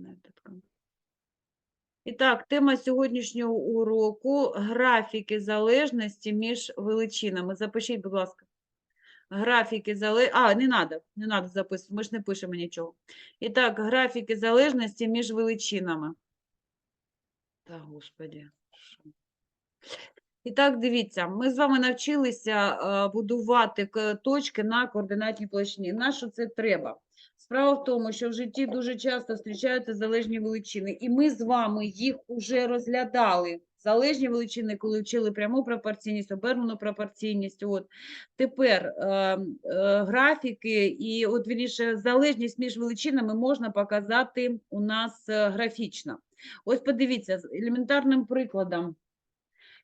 на. І так, тема сьогоднішнього уроку графіки залежності між величинами. Запишіть, будь ласка. Графіки залежності. А, не треба, не треба записувати, ми ж не пишемо нічого. І так, графіки залежності між величинами. Та, господі. І так, дивіться, ми з вами навчилися е, будувати точки на координатній площині. На що це треба? Справа в тому, що в житті дуже часто зустрічаються залежні величини, і ми з вами їх уже розглядали. Залежні величини, коли вчили пряму пропорційність, обернену пропорційність. От. Тепер е, е, графіки і от, вірніше, залежність між величинами можна показати у нас е, графічно. Ось подивіться, з елементарним прикладом.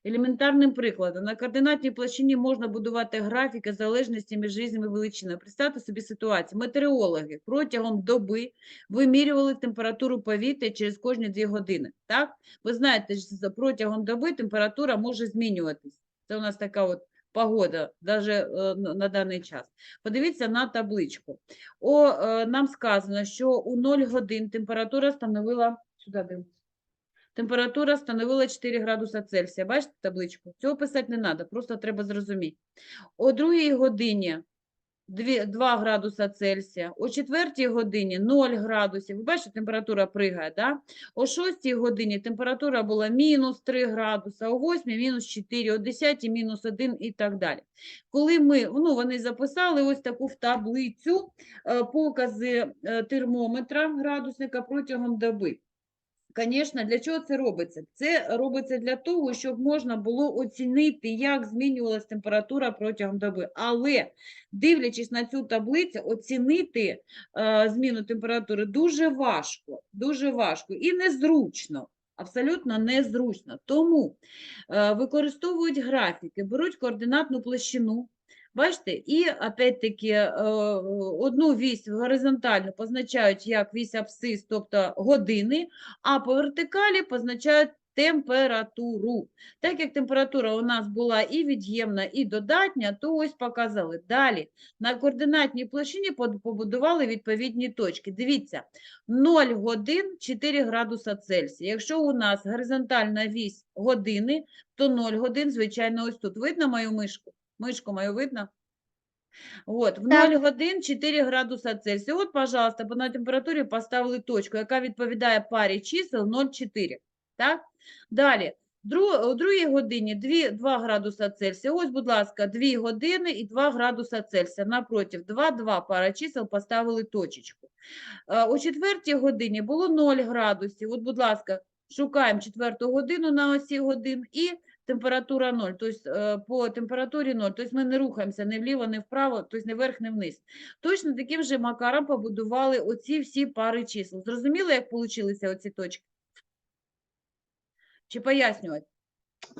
Елементарним прикладом, на координатній площині можна будувати графіки залежності між різними величинами. Представте собі ситуацію. Метеорологи протягом доби вимірювали температуру повітря через кожні 2 години. Так? Ви знаєте, що протягом доби температура може змінюватись. Це у нас така от погода, навіть на на даний час. Подивіться на табличку. О, е, нам сказано, що у 0 годин температура становила сюди дивимося. Температура становила 4 градуса Цельсія. Бачите табличку? Цього писати не треба, просто треба зрозуміти. О 2 годині 2, 2 градуса Цельсія, о 4 годині 0 градусів. Ви бачите, температура пригає, да? О 6 годині температура була мінус 3 градуса, о 8 мінус 4, о 10 мінус 1 і так далі. Коли ми, ну, вони записали ось таку в таблицю е, покази е, термометра градусника протягом доби. Звісно, для чого це робиться? Це робиться для того, щоб можна було оцінити, як змінювалася температура протягом доби. Але, дивлячись на цю таблицю, оцінити е, зміну температури дуже важко, дуже важко і незручно. Абсолютно незручно. Тому е, використовують графіки, беруть координатну площину, Бачите, і опять-таки е, одну вісь горизонтально позначають як вісь абсцис, тобто години, а по вертикалі позначають температуру. Так як температура у нас була і від'ємна, і додатня, то ось показали. Далі на координатній площині побудували відповідні точки. Дивіться, 0 годин 4 градуса Цельсія. Якщо у нас горизонтальна вісь години, то 0 годин, звичайно, ось тут. Видно мою мишку? Мишку мою видно? От, в 0 годин 4 градуса Цельсія. От, пожалуйста, по- на температурі поставили точку, яка відповідає парі чисел 0,4. Так? Далі. У другій годині 2, 2 градуса Цельсія. Ось, будь ласка, 2 години і 2 градуса Цельсія. Напротив, 2, 2 пара чисел поставили точечку. Е, О четвертій годині було 0 градусів. От, будь ласка, шукаємо четверту годину на осі годин і температура 0. Тобто е, по температурі 0. Тобто ми не рухаємося ні вліво, ні вправо, тобто не вверх, ні вниз. Точно таким же макаром побудували оці всі пари чисел. Зрозуміли, як получилися оці точки? Чи пояснювати?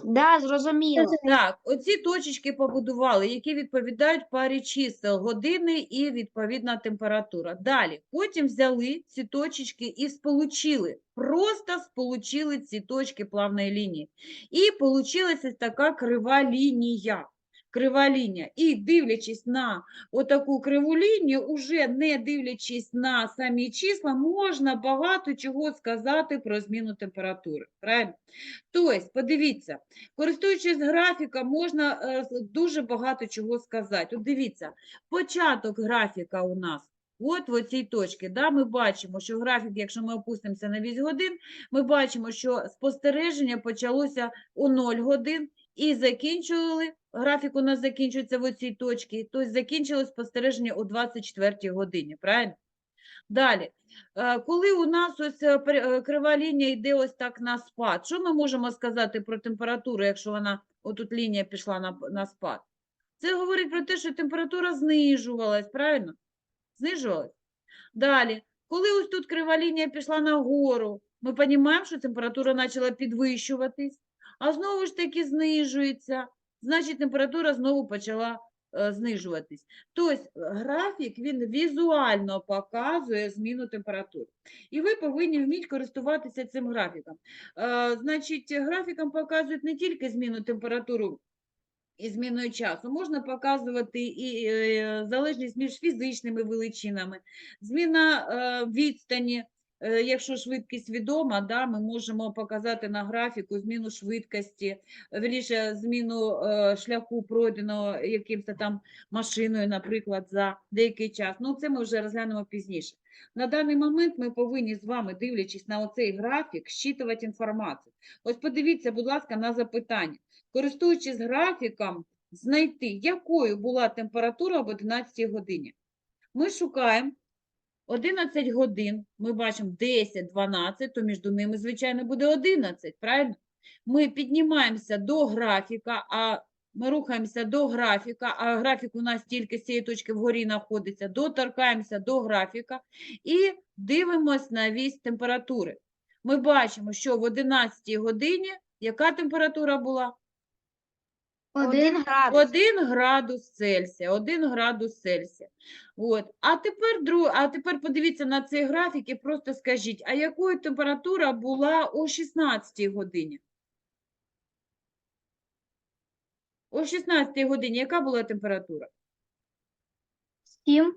Да, зрозуміло. Так, оці точечки побудували, які відповідають парі чисел години і відповідна температура. Далі, потім взяли ці точечки і сполучили, просто сполучили ці точки плавної лінії. І получилася така крива лінія. Крива лінія. І дивлячись на отаку криву лінію, уже не дивлячись на самі числа, можна багато чого сказати про зміну температури. Правильно? Тобто, подивіться, Користуючись графіком, можна е, дуже багато чого сказати. От дивіться, початок графіка у нас. От в оцій точці, да, ми бачимо, що графік, якщо ми опустимося на 8 годин, ми бачимо, що спостереження почалося у 0 годин і закінчували, графік у нас закінчується в оцій точці, тобто закінчилось спостереження о 24 годині, правильно? Далі, Е, коли у нас ось е, е, крива лінія йде ось так на спад, що ми можемо сказати про температуру, якщо вона, отут лінія пішла на, на спад? Це говорить про те, що температура знижувалась, правильно? Знижувалась. Далі, коли ось тут крива лінія пішла нагору, ми розуміємо, що температура почала підвищуватись, а знову ж таки знижується, значить температура знову почала е, знижуватись. Тобто графік він візуально показує зміну температури. І ви повинні вміти користуватися цим графіком. Е, Значить, графіком показують не тільки зміну температури і зміною часу, можна показувати і залежність між фізичними величинами, зміна відстані якщо швидкість відома, да, ми можемо показати на графіку зміну швидкості, е, вірніше, зміну е, шляху пройденого якимось там машиною, наприклад, за деякий час. Ну, це ми вже розглянемо пізніше. На даний момент ми повинні з вами, дивлячись на оцей графік, щитувати інформацію. Ось подивіться, будь ласка, на запитання. Користуючись графіком, знайти, якою була температура об 11 годині. Ми шукаємо 11 годин, ми бачимо 10, 12, то між ними, звичайно, буде 11, правильно? Ми піднімаємося до графіка, а ми рухаємося до графіка, а графік у нас тільки з цієї точки вгорі знаходиться, доторкаємося до графіка і дивимось на вісь температури. Ми бачимо, що в 11 годині яка температура була? Один градус. 1 градус Цельсія, 1 градус Цельсія. От. А, тепер, а тепер подивіться на цей графік і просто скажіть, а якою температура була о 16 годині? О 16 годині яка була температура? Сім.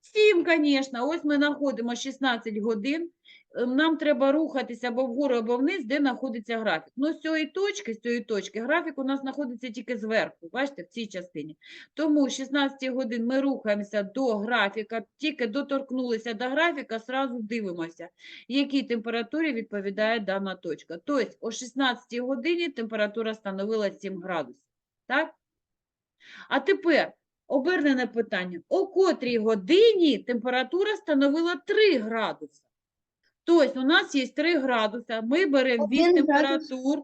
7, звісно. Ось ми знаходимо 16 годин. Е, Нам треба рухатися або вгору, або вниз, де знаходиться графік. Ну, з цієї точки, з цієї точки, графік у нас знаходиться тільки зверху, бачите, в цій частині. Тому з 16 годин ми рухаємося до графіка, тільки доторкнулися до графіка, сразу дивимося, якій температурі відповідає дана точка. Тобто о 16 годині температура становила 7 градусів. Так? А тепер обернене питання. О котрій годині температура становила 3 градуси? Тобто у нас є 3 градуси, ми беремо від Один температур,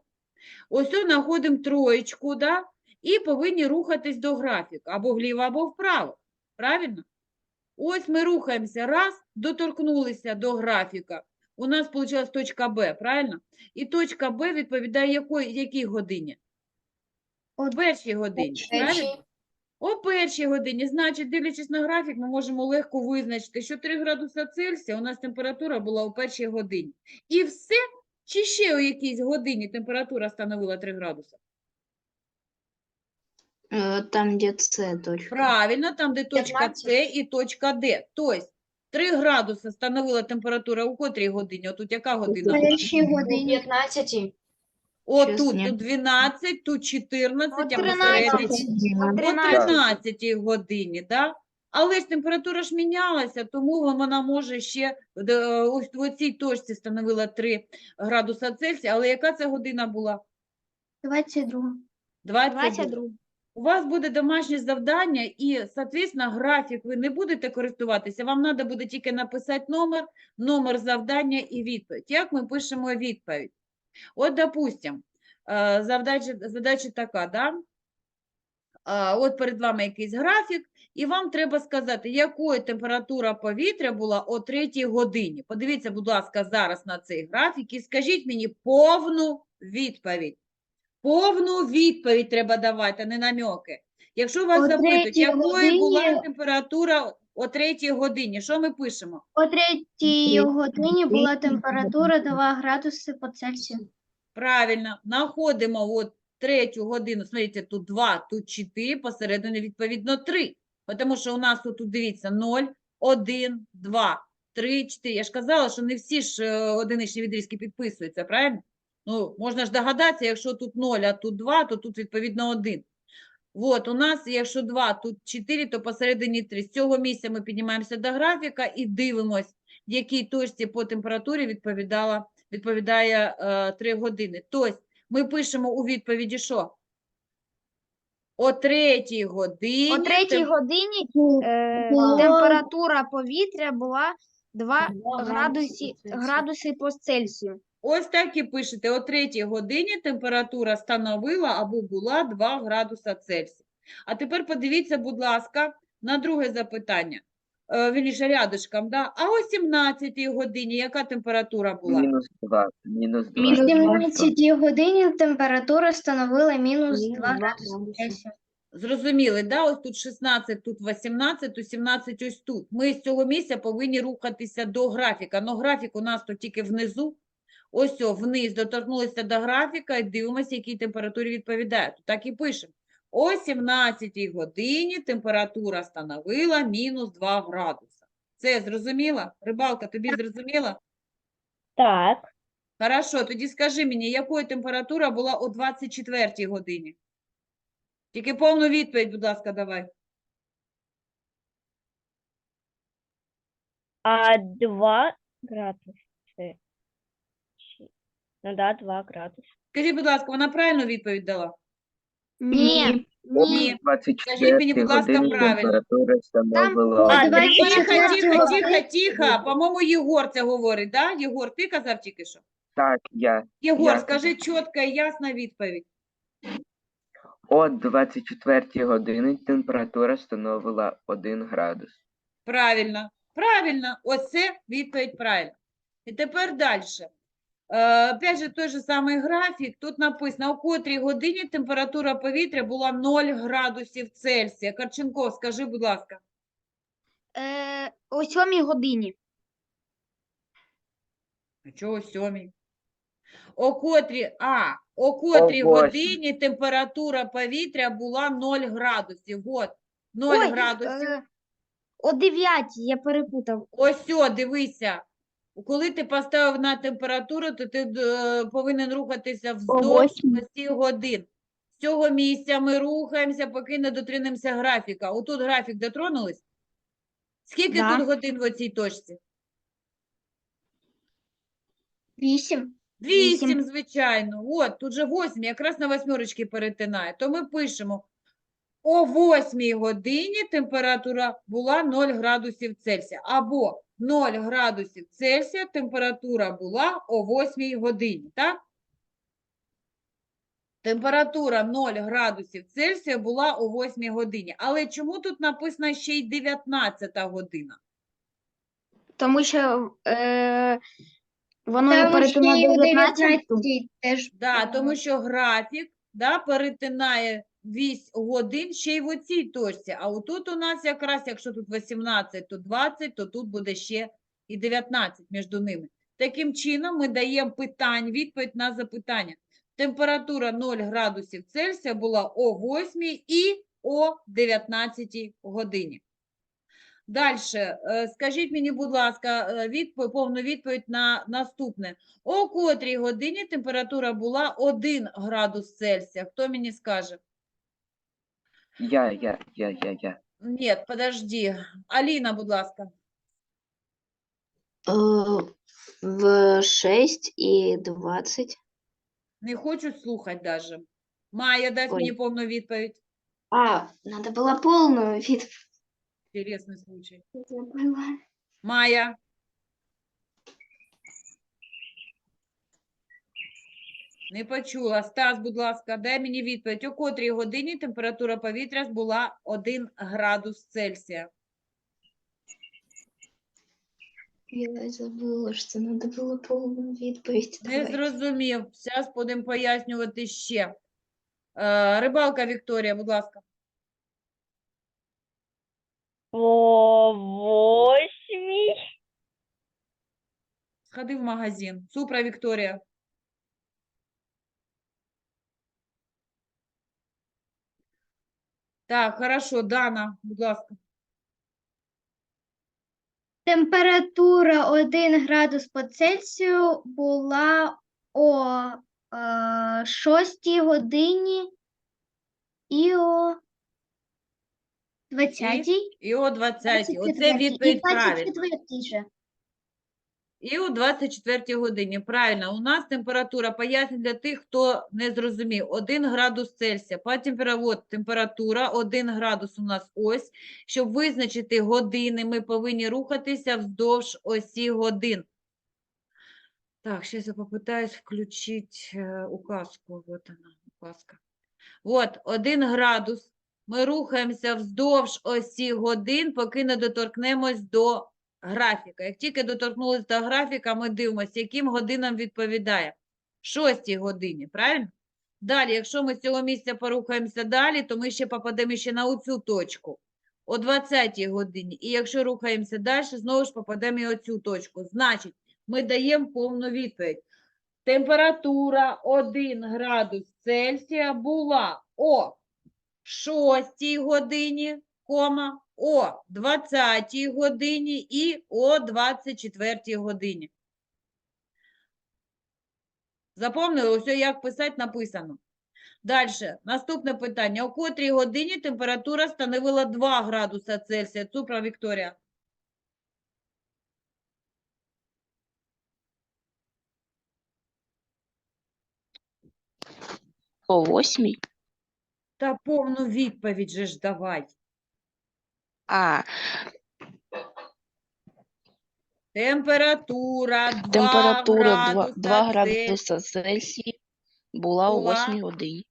ось о, знаходимо троєчку, да? і повинні рухатись до графіка, або вліво, або вправо. Правильно? Ось ми рухаємося, раз, доторкнулися до графіка. У нас вийшла точка Б, правильно? І точка Б відповідає якої, якій годині? О першій годині, правильно? О першій годині, значить, дивлячись на графік, ми можемо легко визначити, що 3 градуса Цельсія у нас температура була о першій годині. І все, чи ще у якійсь годині температура становила 3 градуси? Е, там, де С точка. Правильно, там, де точка С і точка Д. Тобто 3 градуси становила температура у котрій годині? Отут яка година? 15. О, тут, 12, тут 14, а О посередині о 13 годині, да? Але ж температура ж мінялася, тому вона може ще е, ось в цій точці становила 3 градуса Цельсія. Але яка це година була? 22. 22. У вас буде домашнє завдання, і, соответственно, графік ви не будете користуватися. Вам треба буде тільки написати номер, номер завдання і відповідь. Як ми пишемо відповідь? От, допустим, е, задача, задача така, да? От перед вами якийсь графік, і вам треба сказати, якою температура повітря була о 3 годині. Подивіться, будь ласка, зараз на цей графік і скажіть мені повну відповідь. Повну відповідь треба давати, а не намьоки. Якщо вас запитують, якою була температура о 3 годині, що ми пишемо? О третій годині була температура 2 градуси по Цельсію. Правильно, знаходимо от третю годину, смотрите, тут 2, тут 4, посередині відповідно 3. Тому що у нас тут, тут дивіться, 0, 1, 2, 3, 4. Я ж казала, що не всі ж е, одиничні відрізки підписуються, правильно? Ну, можна ж догадатися, якщо тут 0, а тут 2, то тут відповідно 1. От, у нас, якщо 2, тут 4, то посередині 3. З цього місця ми піднімаємося до графіка і дивимось, в якій точці по температурі відповідала, відповідає е, 3 години. Тобто ми пишемо у відповіді, що? О 3 годині. О третій тем- годині е, температура повітря була 2 Два градуси, градуси градуси по Цельсію. Ось так і пишете. О 3 годині температура становила або була 2 градуса Цельсія. А тепер подивіться, будь ласка, на друге запитання. Е, Вірніше, рядышком, да? А о 17 годині яка температура була? Мінус 2. Мінус 2. О 17 годині температура становила мінус 2 градуси Цельсія. Зрозуміли, да? Ось тут 16, тут 18, тут 17 ось тут. Ми з цього місця повинні рухатися до графіка. Но графік у нас тут тільки внизу. Ось о, вниз доторкнулися до графіка і дивимося, якій температурі відповідає. Тут так і пишемо. О 17 годині температура становила мінус 2 градуса. Це зрозуміло? Рибалка, тобі зрозуміло? Так. Хорошо, тоді скажи мені, якою температура була о 24 годині? Тільки повну відповідь, будь ласка, давай. А 2 градуси. Ну да, 2 градуси. Скажіть, будь ласка, вона правильну відповідь дала? Ні. Ні. 24 мені, будь ласка, правильно. температура становила А, один давайте Тихо, тихо, тихо, тихо. По-моєму, Єгор це говорить, да? Єгор, ти казав тільки що? Так, я. Єгор, Я скажи чітко і ясна відповідь. О 24 годині температура становила 1 градус. Правильно, правильно. Оце відповідь правильно. І тепер далі. Е, опять же, той же самий графік. Тут написано, о котрій годині температура повітря була 0 градусів Цельсія. Карченков, скажи, будь ласка. Е, о сьомій годині. А чого сьомій? О котрій, а, о котрій восьмій. годині температура повітря була 0 градусів. От, 0 Ой, градусів. е, о дев'ятій, я перепутав. Ось, о, дивися. Коли ти поставив на температуру, то ти е, повинен рухатися вздовж восьмій. осі годин. З цього місця ми рухаємося, поки не дотримаємося графіка. Отут графік дотронулись? Скільки Да. тут годин в оцій точці? Вісім. Вісім, Вісім. звичайно. От, тут же восьмі, якраз на восьмерочки перетинає. То ми пишемо, о восьмій годині температура була 0 градусів Цельсія. Або 0 градусів Цельсія температура була о восьмій годині, так? Температура 0 градусів Цельсія була о 8 годині. Але чому тут написано ще й 19 година? Тому що е, воно Там ще перетинає й 19. 19 теж. Да, тому що графік да, перетинає 8 годин ще й в оцій точці. А отут у нас якраз, якщо тут 18, то 20, то тут буде ще і 19 між ними. Таким чином ми даємо питань, відповідь на запитання. Температура 0 градусів Цельсія була о 8 і о 19 годині. Далі, скажіть мені, будь ласка, е, відповідь, повну відповідь на наступне. О котрій годині температура була 1 градус Цельсія? Хто мені скаже? Я, я, я, я, я. Ні, подожди. Аліна, будь ласка. Э, В 6 и 20. Не хочу слухати даже. Майя, дасть Ой. мені повну відповідь. А, надо было полную вид. Інтересний случай. Забыла. Майя. Не почула. Стас, будь ласка, дай мені відповідь. О котрій годині температура повітря була 1 градус Цельсія? Я забыла, что надо было полную відповідь Не давати. зрозумів. Зараз будемо пояснювати ще. Е, Рибалка Вікторія, будь ласка. О восьмій. Сходи в магазин. Супра Вікторія. Так, хорошо, Дана, будь ласка. Температура 1 градус по Цельсію була о е, 6 годині і о 20 І о 20. Оце відповідь правильна. 24 же. І о 24 годині. Правильно, у нас температура, поясню для тих, хто не зрозумів, 1 градус Цельсія. Температурі, температура 1 градус у нас ось. Щоб визначити години, ми повинні рухатися вздовж осі годин. Так, зараз я попытаюсь включить е, указку. Вот она, указка. От, 1 градус. Ми рухаємося вздовж осі годин, поки не доторкнемось до графіка. Як тільки доторкнулися до графіка, ми дивимося, яким годинам відповідає. Шостій годині, правильно? Далі, якщо ми з цього місця порухаємося далі, то ми ще попадемо ще на оцю точку. О 20 годині. І якщо рухаємося далі, знову ж попадемо і оцю точку. Значить, ми даємо повну відповідь. Температура 1 градус Цельсія була о 6 годині, кома, о 20 годині і о 24 годині. Запомнили? Ось як писати написано. Далі, наступне питання. О котрій годині температура становила 2 градуса Цельсія? Цупра Вікторія. О восьмій. Та повну відповідь же ж давай. А, Температура 2 температура 2, градуса 2 Цельсія. градуса Цельсія була о Була. 8 годині.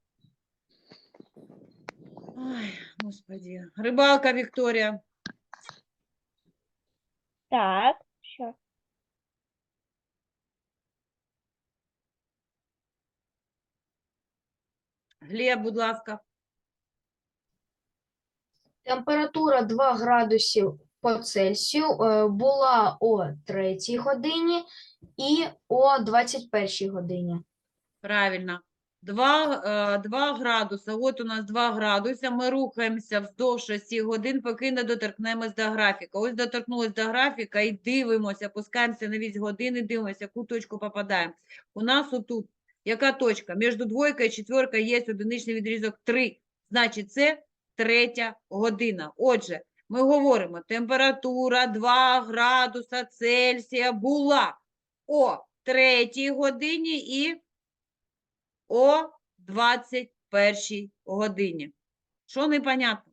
Ой, господи. Рибалка Вікторія. Так, що? Глеб, будь ласка. Температура 2 градусів по Цельсію е, була о 3 годині і о 21 годині. Правильно. 2, 2 градуса. От у нас 2 градуса. Ми рухаємося вздовж 6 годин, поки не доторкнемось до графіка. Ось доторкнулись до графіка і дивимося, опускаємося на вісь години, дивимося, яку точку попадаємо. У нас отут, яка точка? Між двойкою і четверкою є одиничний відрізок 3. Значить, це третя година. Отже, ми говоримо, температура 2 градуса Цельсія була о 3 годині і о 21 годині. Що непонятно?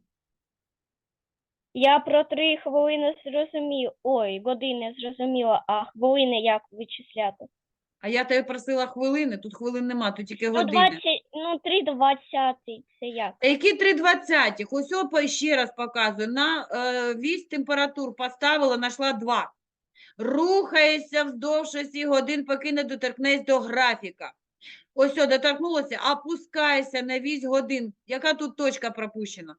Я про три хвилини зрозумів. Ой, години зрозуміла, а хвилини як вичисляти? А я тебе просила хвилини, тут хвилин нема, тут тільки Ну, години. 20, ну, 3 двадцятий, це як? Які 3,20? Ось опа, ще раз показую. На е, вісь температур поставила, знайшла 2. Рухаєшся вздовж 6 годин, поки не доторкнешся до графіка. Ось о, доторкнулося, опускаєшся на вісь годин. Яка тут точка пропущена?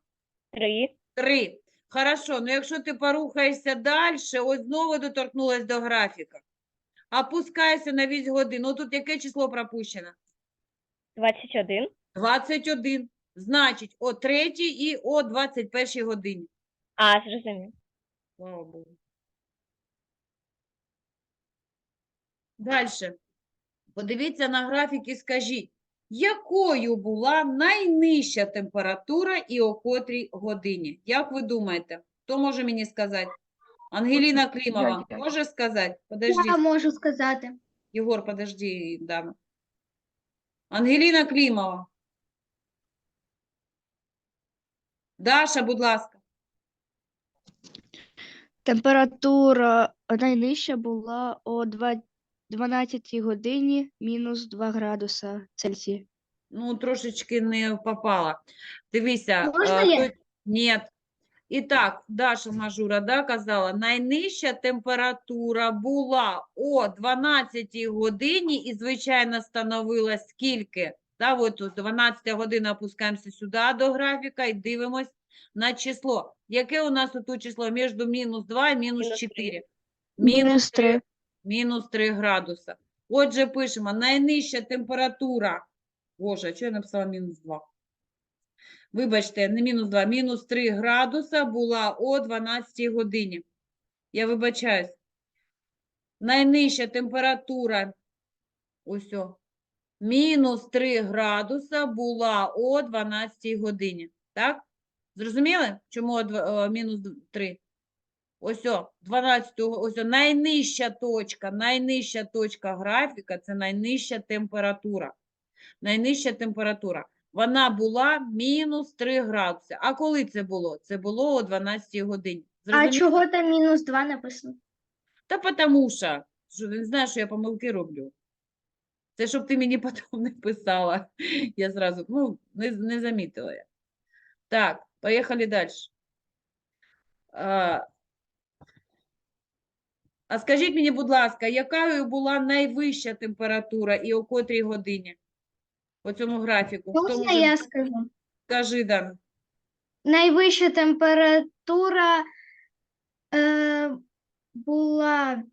3. Три. Хорошо, ну якщо ти порухаєшся далі, ось знову доторкнулась до графіка. Опускайся на вісь годин. Ну тут яке число пропущено? 21. 21. Значить, о 3 і о 21 годині. А, зрозумів. Слава Богу. Далі. Подивіться на графік і скажіть, якою була найнижча температура і о котрій годині? Як ви думаєте? Хто може мені сказати? Ангеліна Клімова може сказати? Подожди, Я можу сказати. Єгор, подожди, дама. Ангеліна Клімова. Даша, будь ласка. Температура найнижча була о два- 12 годині мінус 2 градуса Цельсія. Ну, трошечки не попала. Дивися. Можна е, я? тут- Ні. І так, Даша Мажура, да, казала, найнижча температура була о 12 годині і, звичайно, становила скільки? Да, от 12 година опускаємося сюди до графіка і дивимось на число. Яке у нас тут число між мінус 2 і мінус Мінус 4? Мінус 3. мінус 3 градуса. Отже, пишемо, найнижча температура. Боже, а чого я написала мінус 2? Вибачте, не мінус 2, мінус 3 градуса була о 12 годині. Я вибачаюсь. Найнижча температура, ось мінус 3 градуса була о 12 годині. Так? Зрозуміли, чому мінус 3? Ось о, 12, ось о, найнижча точка, найнижча точка графіка це найнижча температура. Найнижча температура. Вона була мінус 3 градуси. А коли це було? Це було о 12 годині. А чого там мінус 2 написано? Та потому що, що він знає, що я помилки роблю. Це щоб ти мені потім не писала. Я зразу, ну, не, не замітила я. Так, поїхали далі. А, а скажіть мені, будь ласка, якою була найвища температура і о котрій годині? По цьому графіку. Хто Можна може я скажу? Скажи, Дана. Найвища температура е, була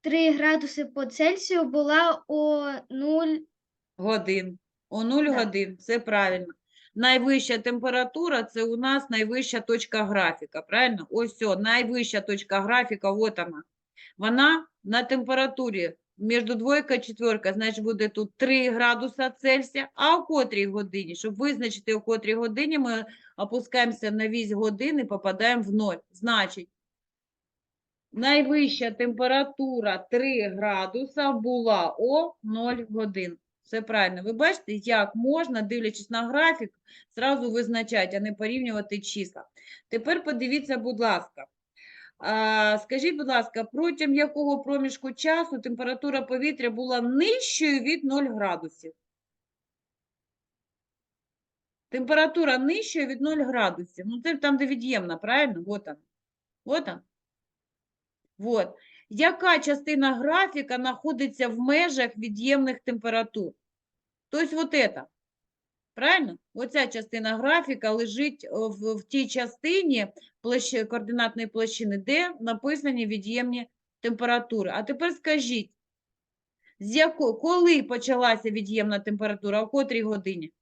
3 градуси по Цельсію, була о 0. Годин. О 0 Да. годин, це правильно. Найвища температура це у нас найвища точка графіка, правильно? Ось все, найвища точка графіка, от вона. Вона на температурі між двойка і четверка, значить буде тут 3 градуса Цельсія. А о котрій годині? Щоб визначити, о котрій годині, ми опускаємося на вісь години, попадаємо в 0. Значить, найвища температура 3 градуса була о 0 годин. Все правильно. Ви бачите, як можна, дивлячись на графік, зразу визначати, а не порівнювати числа. Тепер подивіться, будь ласка. Скажіть, будь ласка, протягом якого проміжку часу температура повітря була нижчою від 0 градусів? Температура нижчою від 0 градусів. Ну, це там, де від'ємна, правильно? Вот он. Вот он. Вот. Яка частина графіка знаходиться в межах від'ємних температур? Тобто вот это. Правильно? Оця частина графіка лежить в, в тій частині площ... координатної площини, де написані від'ємні температури. А тепер скажіть, з яко... коли почалася від'ємна температура, о котрій годині?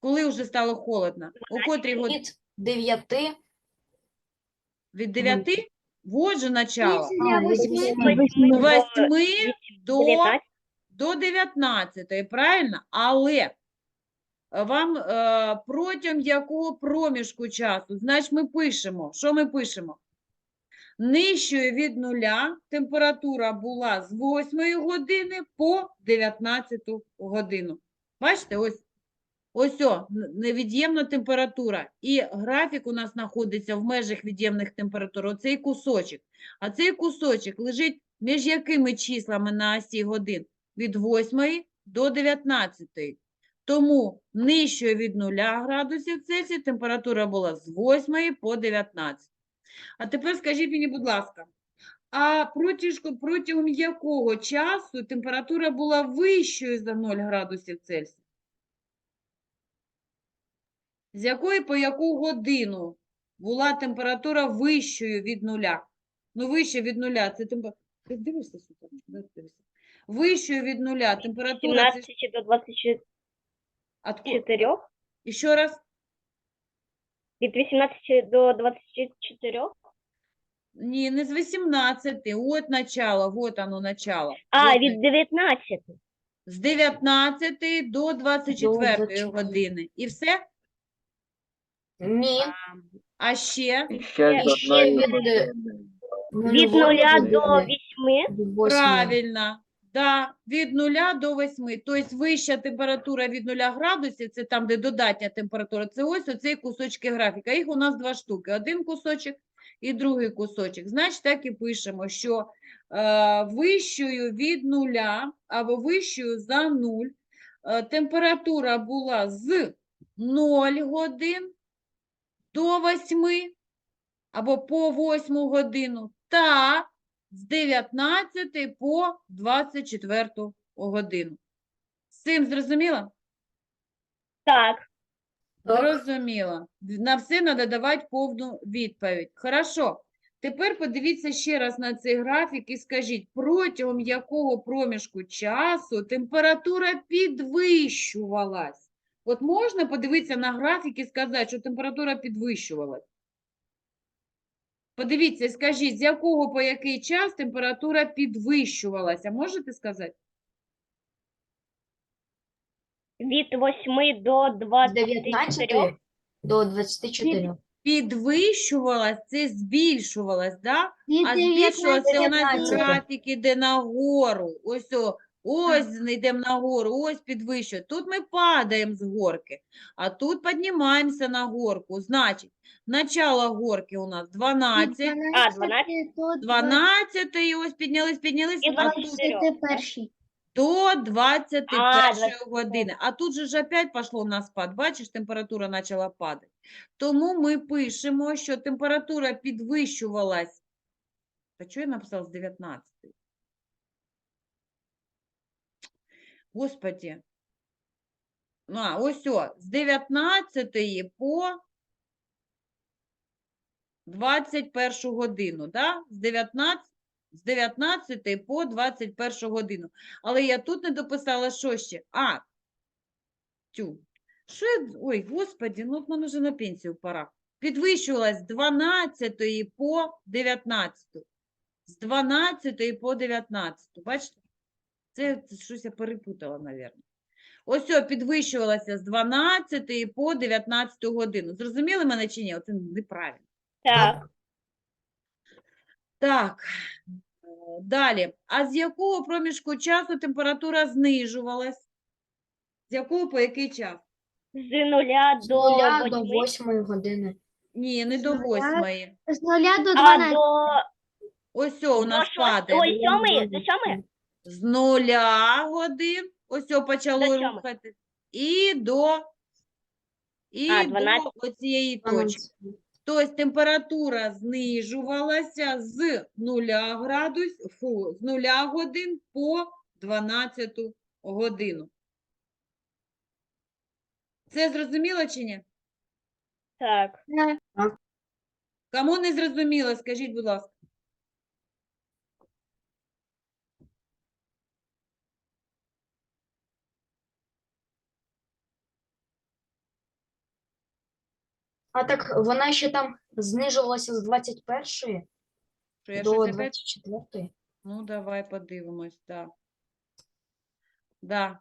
Коли вже стало холодно? О котрій годині? Від 9 Від 9? Вот же начало. З 8 до, 19. до 19, правильно? Але вам е, протягом якого проміжку часу? Значить, ми пишемо. Що ми пишемо? Нижчою від нуля температура була з 8 години по 19 годину. Бачите, ось, ось о, невід'ємна температура. І графік у нас знаходиться в межах від'ємних температур. Оцей кусочок. А цей кусочок лежить між якими числами на осі годин? Від 8 до 19. Тому нижчою від 0 градусів Цельсія температура була з 8 по 19. А тепер скажіть мені, будь ласка, а протягом, протягом якого часу температура була вищою за 0 градусів Цельсія? З якої по яку годину була температура вищою від нуля? Ну, вище від нуля це температура. Дивишся дивишся? Вищою від нуля температура. Це... ж- 17 до 24. Отку... І ще раз. Від 18 до 24. Ні, не з 18. От начало, от оно начало. А, От від 19. З 19 до 24 24. години. І все? Ні. А ще? Ще з ще одної від. Від 0 до 8. до восьми. Правильно. Да, від 0 до 8. Тобто вища температура від 0 градусів, це там, де додатня температура, це ось оцей кусочки графіка. Їх у нас два штуки. Один кусочок і другий кусочок. Значить, так і пишемо, що е, вищою від 0 або вищою за 0 е, температура була з 0 годин до 8 або по 8 годину та з 19 по 24 годину. З цим зрозуміло? Так. Зрозуміло. На все треба давати повну відповідь. Хорошо. Тепер подивіться ще раз на цей графік і скажіть, протягом якого проміжку часу температура підвищувалась? От можна подивитися на графік і сказати, що температура підвищувалась? Подивіться скажіть, з якого по який час температура підвищувалася? Можете сказати? Від 8 до З 24. 19 до 24. Підвищувалась, це збільшувалась, да? А збільшувалась, у нас 19. графік іде нагору. Ось, о, ось йдемо нагору, ось підвищує. Тут ми падаємо з горки, а тут піднімаємося на горку. Значить, начало горки у нас 12, А, 12? 12, і ось піднялись, піднялись, І а тут 24. до 21 А, 21. години. А тут же ж опять пішло на спад. Бачиш, температура почала падати. Тому ми пишемо, що температура підвищувалась. Та чого я написав з 19? Господи. А, ось о, з 19 по 21 годину, да? З 19, з 19 по 21 годину. Але я тут не дописала, що ще. А, тю. Що я... Ой, господі, ну от мене вже на пенсію пора. Підвищувалась з 12 по 19. з 12 по 19. Бачите? Це, щось я перепутала, мабуть. Ось о, підвищувалася з 12 по 19 годину. Зрозуміли мене чи ні? Оце неправильно. Так. Так, далі. А з якого проміжку часу температура знижувалась? З якого по який час? З нуля З до нуля до восьми. восьмої години. Ні, не до нуля восьмої. З нуля до А 12. до Ось о, у нас шо- падає. Ой, сьомої, до сьомої? З нуля годин, ось о, почало рухати. І до, і А, до 12. оцієї точки. Тобто температура знижувалася з 0 градус, фу, з 0 годин по 12 годину. Це зрозуміло чи ні? Так. Кому не зрозуміло, скажіть, будь ласка. А так вона ще там знижувалася з 21 Що я до щось опять 24. Ну, давай подивимось, так. Да.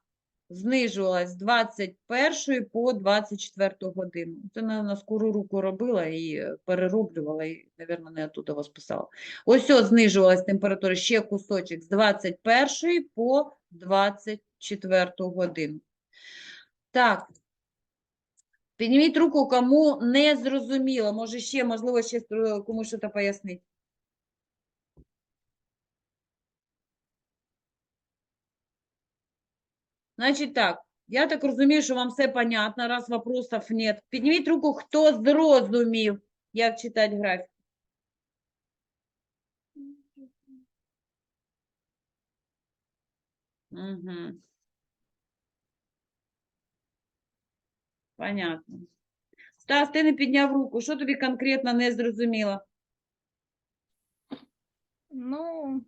Знижувалась з 21 по 24 годину. Це на, на скору руку робила і е, перероблювала, і, мабуть, не оттуда вас писала. Ось ось знижувалась температура ще кусочок з 21 по 24 годину. Так. Підніміть руку, кому не зрозуміло. Може ще, можливо, ще е, комусь щось пояснити. Значить так, я так розумію, що вам все понятно, раз вопросов нет. Підніміть руку, хто зрозумів, як читати графік. Угу. Понятно. Стас, ти не підняв руку. Що тобі конкретно не зрозуміло? Ну,